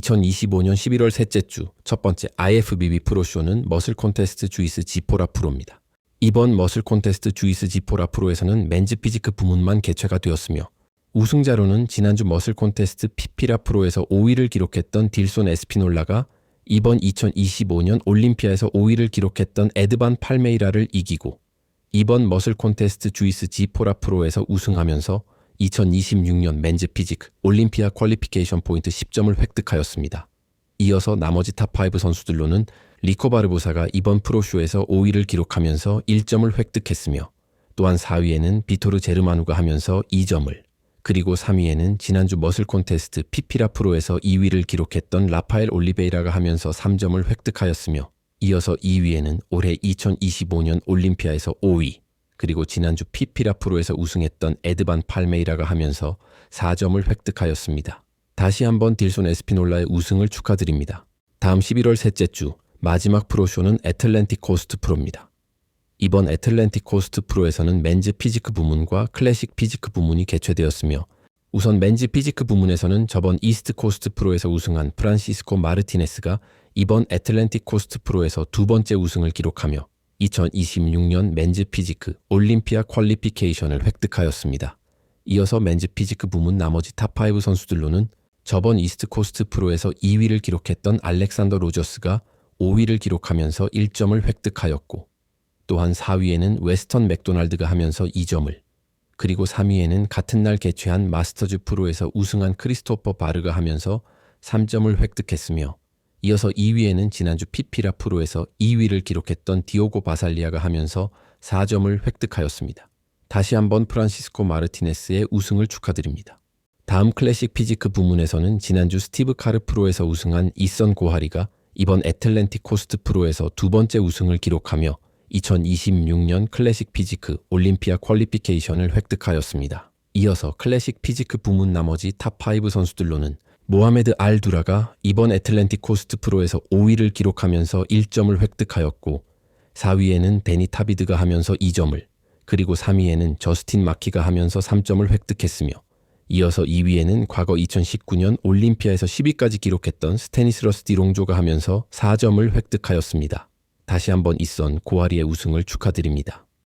2025년 11월 셋째 주 첫 번째 IFBB 프로쇼는 머슬 콘테스트 주이스 지포라 프로입니다. 이번 머슬 콘테스트 주이스 지포라 프로에서는 맨즈 피지크 부문만 개최가 되었으며 우승자로는 지난주 머슬 콘테스트 피피라 프로에서 5위를 기록했던 딜손 에스피놀라가 이번 2025년 올림피아에서 5위를 기록했던 에드반 팔메이라를 이기고 이번 머슬 콘테스트 주이스 지포라 프로에서 우승하면서 2026년 맨즈 피지크 올림피아 퀄리피케이션 포인트 10점을 획득하였습니다. 이어서 나머지 탑5 선수들로는 리코 바르보사가 이번 프로쇼에서 5위를 기록하면서 1점을 획득했으며 또한 4위에는 비토르 제르마누가 하면서 2점을 그리고 3위에는 지난주 머슬 콘테스트 피피라 프로에서 2위를 기록했던 라파엘 올리베이라가 하면서 3점을 획득하였으며 이어서 2위에는 올해 2025년 올림피아에서 5위 그리고 지난주 피피라 프로에서 우승했던 에드반 팔메이라가 하면서 4점을 획득하였습니다. 다시 한번 딜손 에스피놀라의 우승을 축하드립니다. 다음 11월 셋째 주 마지막 프로쇼는 애틀랜틱 코스트 프로입니다. 이번 애틀랜틱 코스트 프로에서는 맨즈 피지크 부문과 클래식 피지크 부문이 개최되었으며 우선 맨즈 피지크 부문에서는 저번 이스트 코스트 프로에서 우승한 프란시스코 마르티네스가 이번 애틀랜틱 코스트 프로에서 두 번째 우승을 기록하며 2026년 맨즈 피지크 올림피아 퀄리피케이션을 획득하였습니다. 이어서 맨즈 피지크 부문 나머지 탑5 선수들로는 저번 이스트 코스트 프로에서 2위를 기록했던 알렉산더 로저스가 5위를 기록하면서 1점을 획득하였고 또한 4위에는 웨스턴 맥도날드가 하면서 2점을 그리고 3위에는 같은 날 개최한 마스터즈 프로에서 우승한 크리스토퍼 바르가 하면서 3점을 획득했으며 이어서 2위에는 지난주 피피라 프로에서 2위를 기록했던 디오고 바살리아가 하면서 4점을 획득하였습니다. 다시 한번 프란시스코 마르티네스의 우승을 축하드립니다. 다음 클래식 피지크 부문에서는 지난주 스티브 카르 프로에서 우승한 이선 고하리가 이번 애틀랜틱 코스트 프로에서 두 번째 우승을 기록하며 2026년 클래식 피지크 올림피아 퀄리피케이션을 획득하였습니다. 이어서 클래식 피지크 부문 나머지 탑5 선수들로는 모하메드 알 두라가 이번 애틀랜틱 코스트 프로에서 5위를 기록하면서 1점을 획득하였고 4위에는 데니 타비드가 하면서 2점을 그리고 3위에는 저스틴 마키가 하면서 3점을 획득했으며 이어서 2위에는 과거 2019년 올림피아에서 10위까지 기록했던 스테니스러스 디롱조가 하면서 4점을 획득하였습니다. 다시 한번 이선 고아리의 우승을 축하드립니다.